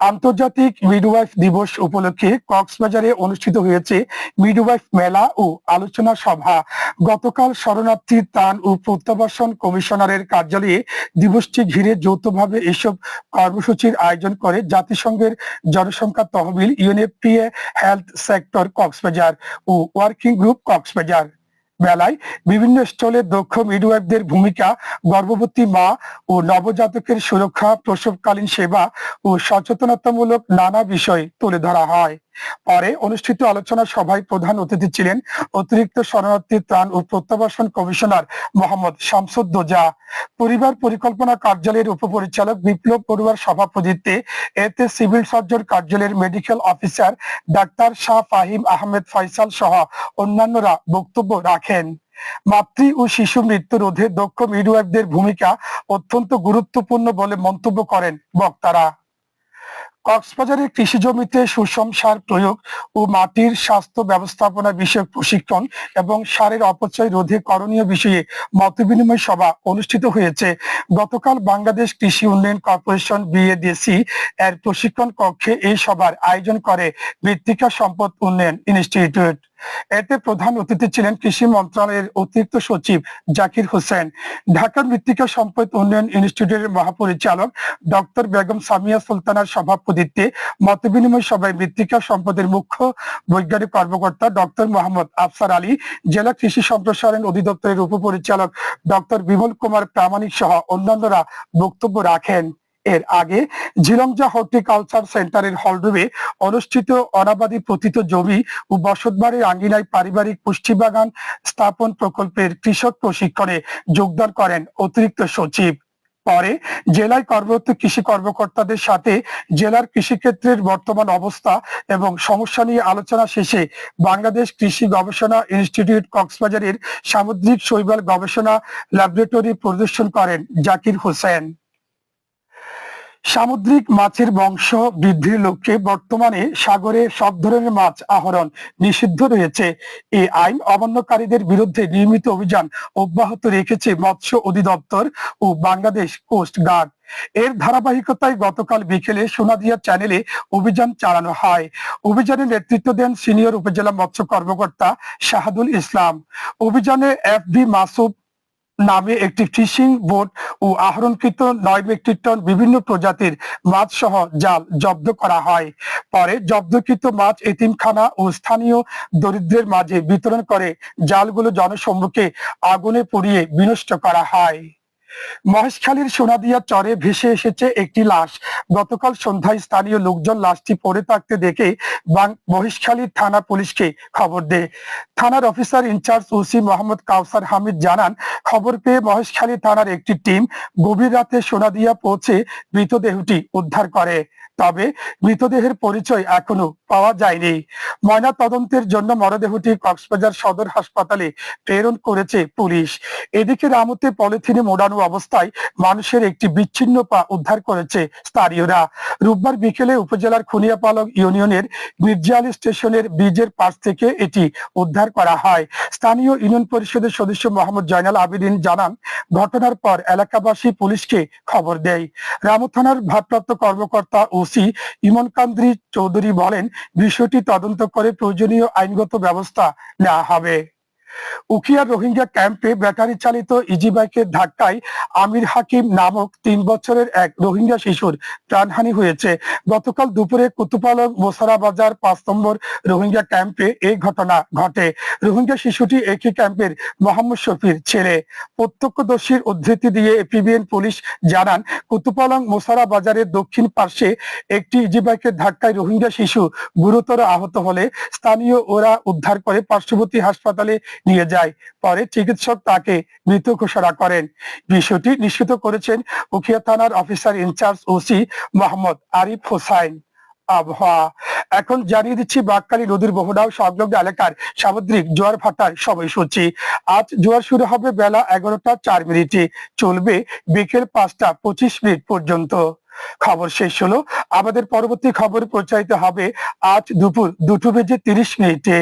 আন্তর্জাতিক মিডওয়াইফ দিবস উপলক্ষে কক্সবাজারে অনুষ্ঠিত হয়েছে মিডওয়াইফ মেলা ও আলোচনা সভা। গতকাল শরণার্থী ত্রাণ ও প্রত্যাবাসন কমিশনারের কার্যালয়ে দিবসটি ঘিরে যৌথভাবে এসব কর্মসূচির আয়োজন করে জাতিসংঘের জনসংখ্যা তহবিল, ইউএনএফপিএ, হেলথ সেক্টর কক্সবাজার ও ওয়ার্কিং গ্রুপ কক্সবাজার। মেলায় বিভিন্ন স্টলে দক্ষ মিডওয়াইফদের ভূমিকা, গর্ভবতী মা ও নবজাতকের সুরক্ষা, প্রসবকালীন সেবা ও সচেতনতামূলক নানা বিষয় তুলে ধরা হয়। পরে অনুষ্ঠিত আলোচনা সভায় প্রধান অতিথি ছিলেন অতিরিক্ত শরণার্থী ত্রাণ ও প্রত্যাবাসন কমিশনার মোহাম্মদ শামসুদ্দোজা পরিবার পরিকল্পনা কার্যালয়ের উপপরিচালক বিপ্লব পড়ুয়ার সভাপতিত্বে এতে সিভিল সার্জন কার্যালয়ের medical officer doctor Shah Fahim Ahmed Faisal সহ অন্যান্যরা বক্তব্য রাখেন। মাতৃ ও শিশু মৃত্যু রোধে দক্ষ মিডওয়াইফদের ভূমিকা অত্যন্ত গুরুত্বপূর্ণ বলে মন্তব্য করেন বক্তারা। কক্সবাজারের কৃষি জমিতে সুষম সার প্রয়োগ ও মাটির স্বাস্থ্য ব্যবস্থাপনা বিষয়ক প্রশিক্ষণ এবং সারের অপচয় রোধে করণীয় বিষয়ে মতবিনিময় সভা অনুষ্ঠিত হয়েছে। গতকাল বাংলাদেশ কৃষি উন্নয়ন কর্পোরেশন বিএডিসি এর প্রশিক্ষণ কক্ষে এই সভার আয়োজন করে মৃত্তিকা সম্পদ উন্নয়ন ইনস্টিটিউট। এতে প্রধান অতিথি ছিলেন কৃষি মন্ত্রণালয়ের অতিরিক্ত সচিব জাকির হোসেন ঢাকা মৃত্তিকা সম্পদ উন্নয়ন ইনস্টিটিউটের মহাপরিচালক ডক্টর বেগম সামিয়া সুলতানার সভাপতিত্বে মতবিনিময় সভায় মৃত্তিকা সম্পদের মুখ্য বৈজ্ঞানিক কর্মকর্তা ডক্টর মোহাম্মদ আফসার আলী, জেলা কৃষি সম্প্রসারণ অধিদপ্তরের উপপরিচালক ডক্টর বিমল কুমার প্রামাণিক সহ অন্যান্যরা বক্তব্য রাখেন। এর আগে ঝিলংজা হর্টিকালচার সেন্টারের হলরুমে অনুষ্ঠিত অনাবাদী পতিত জমি ও বসতবাড়ির আঙ্গিনায় পারিবারিক পুষ্টি বাগান স্থাপন প্রকল্পের কৃষক প্রশিক্ষণে যোগদান করেন অতিরিক্ত সচিব। পরে জেলায় কর্মরত কৃষি কর্মকর্তাদের সাথে জেলার কৃষিক্ষেত্রের বর্তমান অবস্থা এবং সমস্যা নিয়ে আলোচনা শেষে বাংলাদেশ কৃষি গবেষণা ইনস্টিটিউট কক্সবাজারের সামুদ্রিক শৈবাল গবেষণা ল্যাবরেটরি পরিদর্শন করেন জাকির হোসেন। সামুদ্রিক মাছের বংশ বৃদ্ধির লক্ষ্যে বর্তমানে সাগরে সব ধরনের মাছ আহরণ নিষিদ্ধ রয়েছে। এই আইন অমান্যকারীদের বিরুদ্ধে নিয়মিত অভিযান অব্যাহত রেখেছে মৎস্য অধিদপ্তর ও বাংলাদেশ কোস্ট গার্ড। এর ধারাবাহিকতায় গতকাল বিকেলে সোনাদিয়া চ্যানেলে অভিযান চালানো হয়। অভিযানে নেতৃত্ব দেন সিনিয়র উপজেলা মৎস্য কর্মকর্তা শাহাদুল ইসলাম। অভিযানে এফ বি মাসুদ নামে একটি ফিশিং বোট ও আহরণকৃত নয় মেট্রিক টন বিভিন্ন প্রজাতির মাছ সহ জাল জব্দ করা হয়। পরে জব্দকৃত মাছ এতিমখানা ও স্থানীয় দরিদ্রের মাঝে বিতরণ করে জালগুলো জনসম্মুখে আগুনে পুড়িয়ে বিনষ্ট করা হয়। মহেশখালীর সোনাদিয়া চরে ভেসে এসেছে একটি লাশ। গতকাল সন্ধ্যায় স্থানীয় লোকজন লাশটি পড়ে থাকতে দেখে মহেশখালীর থানা পুলিশকে খবর দেয়। থানার officer in charge OC Mohammad Kawsar Hamid জানান, খবর পেয়ে মহেশখালী থানার একটি টিম গভীর রাতে সোনাদিয়া পৌঁছে মৃতদেহটি উদ্ধার করে। তবে মৃতদেহের পরিচয় এখনও পাওয়া যায়নি। ময়না তদন্তের জন্য মরদেহটি কক্সবাজার সদর হাসপাতালে প্রেরণ করেছে পুলিশ। এদিকে রামতে পলিথিনে মোড়ানো অবস্থায় মানুষের একটি বিচ্ছিন্ন পা উদ্ধার করেছে স্থানীয়রা। রোববার বিকেলে উপজেলার খুনিয়াপালক ইউনিয়নের মির্জালি স্টেশনের ব্রিজের পাশ থেকে এটি উদ্ধার করা হয়। স্থানীয় ইউনিয়ন পরিষদের সদস্য মোহাম্মদ জয়নাল আবেদিন জানান, ঘটনার পর এলাকাবাসী পুলিশকে খবর দেয়। রামু থানার ভারপ্রাপ্ত কর্মকর্তা ওসি ইমন কান্দ্রি চৌধুরী বলেন, বিষয়টি তদন্ত করে প্রয়োজনীয় আইনগত ব্যবস্থা নেওয়া হবে। উখিয়া রোহিঙ্গা ক্যাম্পে ব্যাটারি চালিত ইজি বাইকের ধাক্কায় আমির হাকিম নামক তিন বছরের এক রোহিঙ্গা শিশুর প্রাণহানি হয়েছে। গতকাল দুপুরে কুতুপালং মোসারা বাজার পাঁচ নম্বর রোহিঙ্গা ক্যাম্পে এই ঘটনা ঘটে। রোহিঙ্গা শিশুটি একই ক্যাম্পের মোহাম্মদ শফির ছেলে। প্রত্যক্ষদর্শীর উদ্ধৃতি দিয়ে এপিবিএন পুলিশ জানান কুতুপালং মোসারা বাজারের দক্ষিণ পার্শ্বে একটি ইজি বাইকের ধাক্কায় রোহিঙ্গা শিশু গুরুতর আহত হলে স্থানীয় ওরা উদ্ধার করে পার্শ্ববর্তী হাসপাতালে নিয়ে যায়। পরে চিকিৎসক তাকে মৃত ঘোষণা করেন। বিষয়টি নিশ্চিত করেছেন উখিয়া থানার officer in charge OC Mohammad Arif Hossain. আবহাওয়া। এখন জানিয়ে দিচ্ছি বাঘকালী নদীর বহুডাও সংলগ্ন এলাকার সামুদ্রিক জোয়ার ভাটার সময়সূচি। আজ জোয়ার শুরু হবে বেলা এগারোটা চার মিনিটে। চলবে বিকেল পাঁচটা পঁচিশ মিনিট পর্যন্ত। খবর শেষ হলো। আমাদের পরবর্তী খবর প্রচারিত হবে আজ দুপুর দুটো বেজে তিরিশ মিনিটে।